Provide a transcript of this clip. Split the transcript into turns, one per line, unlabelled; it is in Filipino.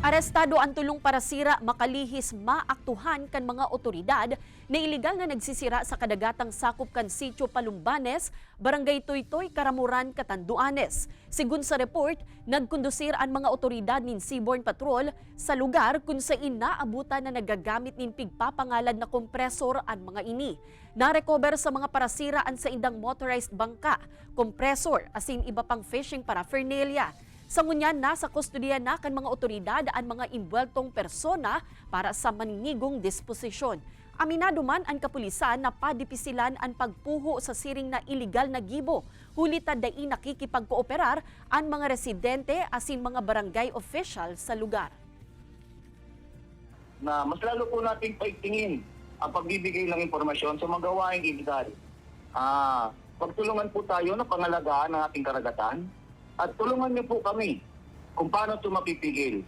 Arestado ang tulong para sira makalihis maaktuhan kan mga otoridad na iligal na nagsisira sa kadagatang sakop kan sitio Palumbanes, Barangay Tuytoy, Karamuran, Katanduanes. Sigun sa report, nagkondusir ang mga otoridad nin Seaborne Patrol sa lugar kung sa inaabutan na nagagamit nin pigpapangalad na kompresor ang mga ini. Narecover sa mga parasiraan sa indang motorized bangka, kompresor asin iba pang fishing paraphernalia. Sa ngunyan, nasa kustodiya na kan mga otoridad ang mga imbweltong persona para sa maninigong disposisyon. Aminado man ang kapulisan na padipisilan ang pagpuho sa siring na iligal na gibo. Hulita dai nakikipagkooperar ang mga residente asin mga barangay official sa lugar.
na mas lalo po nating paigtingin ang pagbibigay ng impormasyon sa mga gawaing. Ah, pagtulungan po tayo na pangalagaan ng ating karagatan at tulungan niyo po kami kung paano ito mapipigil.